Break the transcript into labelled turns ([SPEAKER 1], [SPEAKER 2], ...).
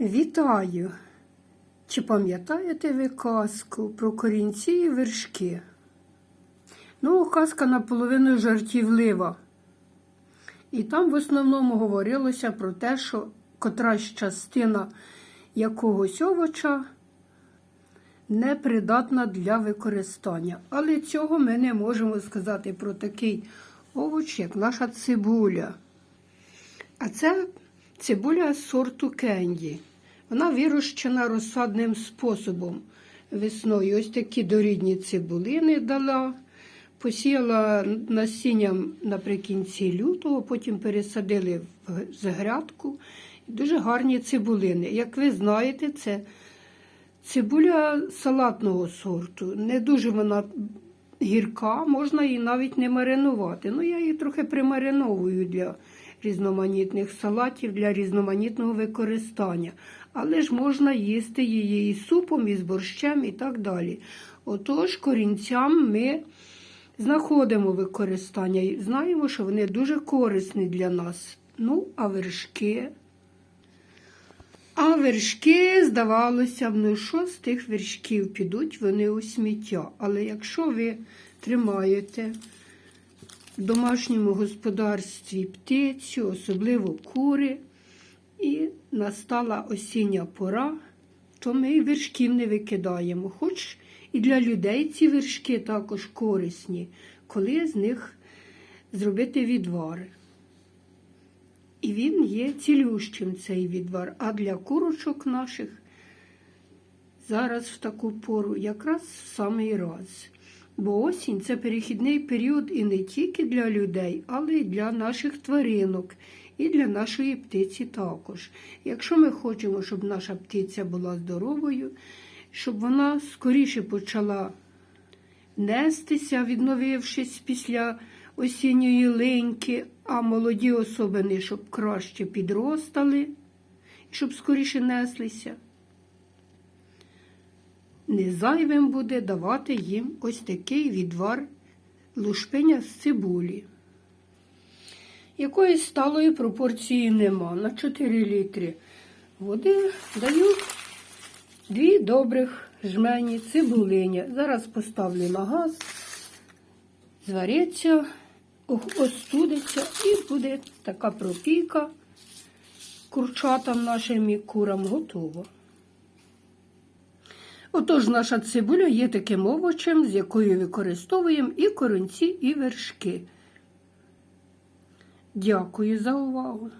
[SPEAKER 1] Вітаю! Чи пам'ятаєте ви казку про корінці і вершки? Ну, казка наполовину жартівлива. І там в основному говорилося про те, що котрась частина якогось овоча непридатна для використання. Але цього ми не можемо сказати про такий овоч, як наша цибуля. А це цибуля сорту кенді. Вона вирощена розсадним способом весною. Ось такі дорідні цибулини дала. Посіяла насінням наприкінці лютого, потім пересадили в грядку. Дуже гарні цибулини. Як ви знаєте, це цибуля салатного сорту. Не дуже вона гірка, можна її навіть не маринувати. Ну, я її трохи примариновую для різноманітних салатів, для різноманітного використання. Але ж можна їсти її і супом, і з борщем, і так далі. Отож, корінцям ми знаходимо використання і знаємо, що вони дуже корисні для нас. Ну, а вершки. А вершки, здавалося б, ну що з тих вершків підуть вони у сміття. Але якщо ви тримаєте в домашньому господарстві птицю, особливо кури, і настала осіння пора, то ми і вершків не викидаємо. Хоч і для людей ці вершки також корисні, коли з них зробити відвари. І він є цілющим цей відвар. А для курочок наших зараз в таку пору якраз в самий раз. Бо осінь це перехідний період і не тільки для людей, але й для наших тваринок, і для нашої птиці також. Якщо ми хочемо, щоб наша птиця була здоровою, щоб вона скоріше почала нестися, відновившись після осінньої линьки, а молоді особини, щоб краще підростали, щоб скоріше неслися. Не зайвим буде давати їм ось такий відвар лушпиня з цибулі. Якоїсь сталої пропорції нема. На 4 літри води даю дві добрих жмені цибулині. Зараз поставлю на газ, звариться, остудиться і буде така пропіка курчатам нашим і курам готова. Отож, наша цибуля є таким овочем, з якою використовуємо і корінці, і вершки. Дякую за увагу.